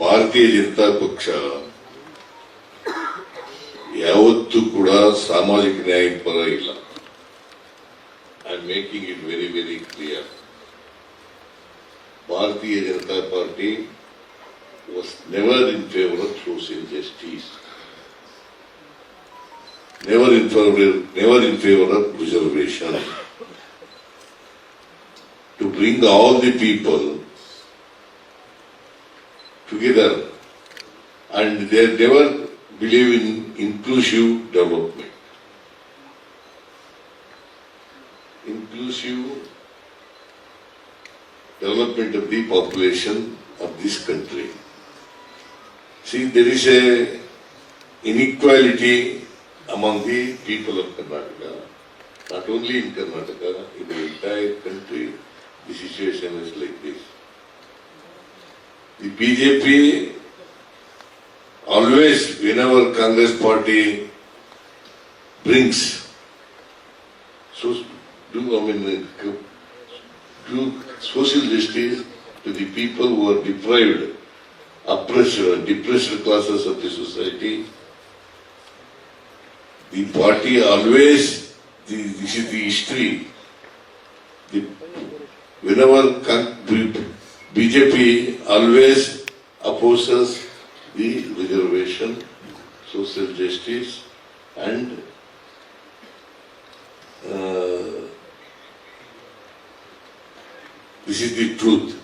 ಭಾರತೀಯ ಜನತಾ ಪಕ್ಷ ಯಾವತ್ತೂ ಕೂಡ ಸಾಮಾಜಿಕ ನ್ಯಾಯ ಪರ ಇಲ್ಲ I am making it very very clear Bharatiya Janata party was never in favor of social justice. Never in favor, never in favor of reservation. To bring all the people together and they never believe in inclusive development. Inclusive development of the population of this country. See, there is a inequality among the people of Karnataka. Not only in Karnataka, in the entire country, the situation is like this. The BJP always, whenever Congress party brings, so do, I mean, do social justice to the people who are deprived oppressed, depressed classes of the society. The party always, the, this is the history. The, whenever BJP always opposes the reservation, social justice and uh, this is the truth.